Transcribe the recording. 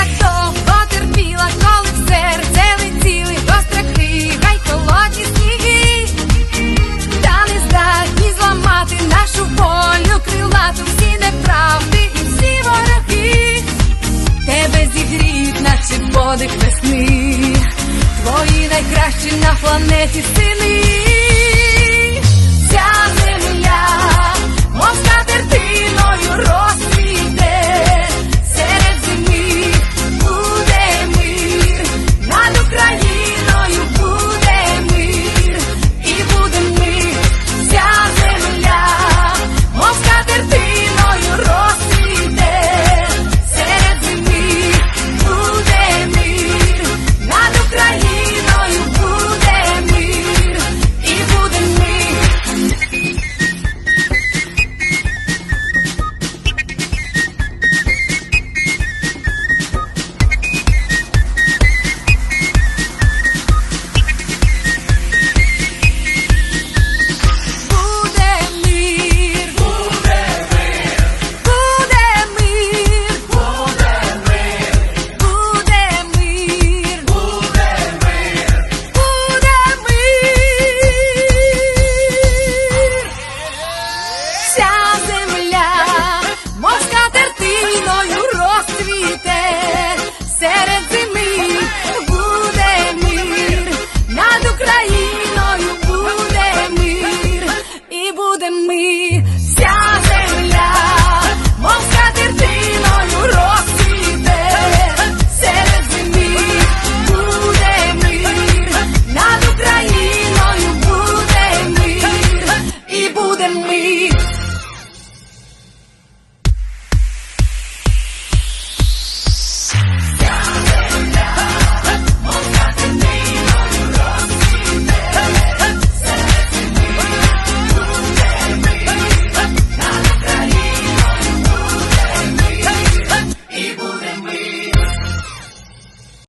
Так довго терпіла, коли в серце летіли гострахи, хай холодні сніги, та не здатні зламати нашу волю крилату, всі неправди всі вороги, тебе зігріють, наче подих весни, твої найкращі на планеті сини.